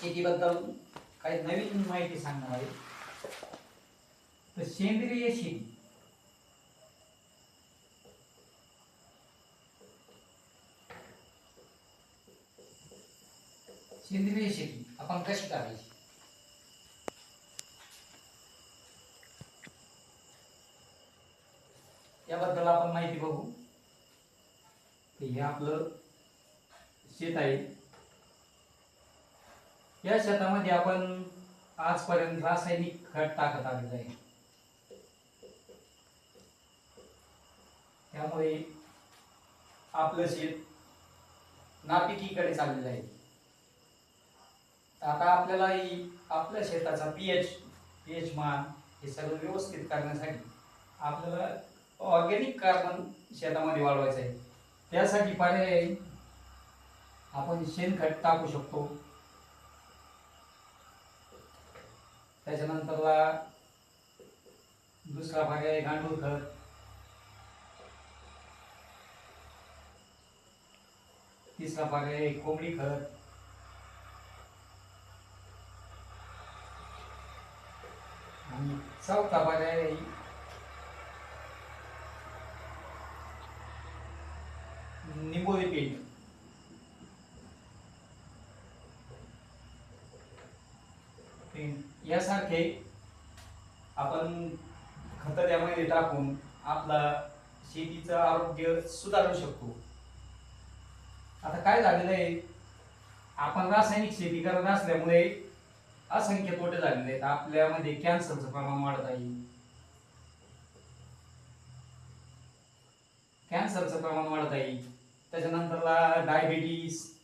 शेतीबद्दल काही नवीन माहिती सांगणार आहे. तर सेंद्रिय शेती. सेंद्रिय शेती आपण कशी करायची? याबद्दल आपण माहिती बघू. हे आपलं शेत आहे. या शेतामध्ये आपण आजपर्यंत रासायनिक खत टाकत आलेलं आहे. त्यामुळे आपलं शेत नापिकीकडे चाललेलं आहे. आता आपल्यालाही आपल्या शेताचा पी एच पी एच मान हे सगळं व्यवस्थित करण्यासाठी आपल्याला ऑर्गॅनिक कार्बन शेतामध्ये वाढवायचं आहे. त्यासाठी पर्याय आपण शेणखत टाकू शकतो. त्याच्यानंतरला दुसरा पर्याय गांडूळ खत तिसरा पर्याय कोंबडी खत आणि चौथा आहे निंबोळी पीठ. पीठ. यासारखे आपण खत त्यामध्ये टाकून आपला शेतीचं आरोग्य सुधारू शकतो. आता काय झालेलं आहे? आपण रासायनिक शेती करत असल्यामुळे असंख्य तोटे झालेले आहेत. आपल्यामध्ये कॅन्सरचं प्रमाण वाढत आहे. कॅन्सरचं प्रमाण वाढत आहे. त्याच्यानंतरला डायबिटीस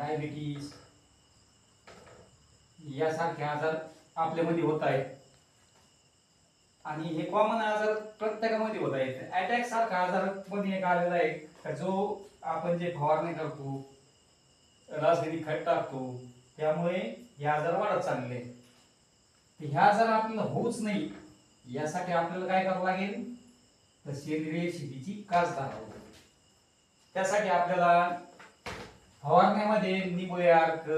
डायबिटीस यासारखे आजार आपल्यामध्ये होत आहेत. आणि हे कॉमन आजार प्रत्येकामध्ये होत आहेत. अटॅक सारखा आजारमध्ये एक आलेला आहे जो आपण जे फवारणी करतो रासायनिक खत टाकतो त्यामुळे हे आजार वाढत चालले. आहेत. ह्या आजार आपल्याला होऊच नाही यासाठी आपल्याला काय करावं लागेल? तर सेंद्रिय शेतीची कास धरावं त्यासाठी आपल्याला फवारण्यामध्ये निमोळे अर्क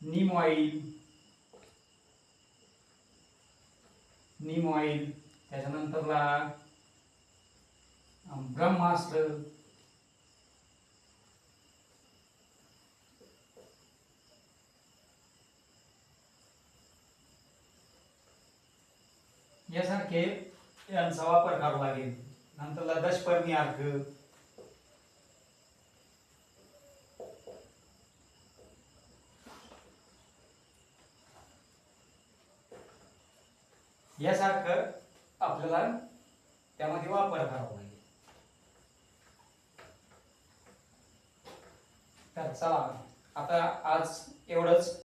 निम ऑइल निम ऑइल त्याच्यानंतरला ब्रह्मास्त्र यासारखे यांचा वापर करावा लागेल. नंतरला दशपर्णी अर्क यासारखं आपल्याला त्यामध्ये वापर करावा लागेल तर चला आता आज एवढंच.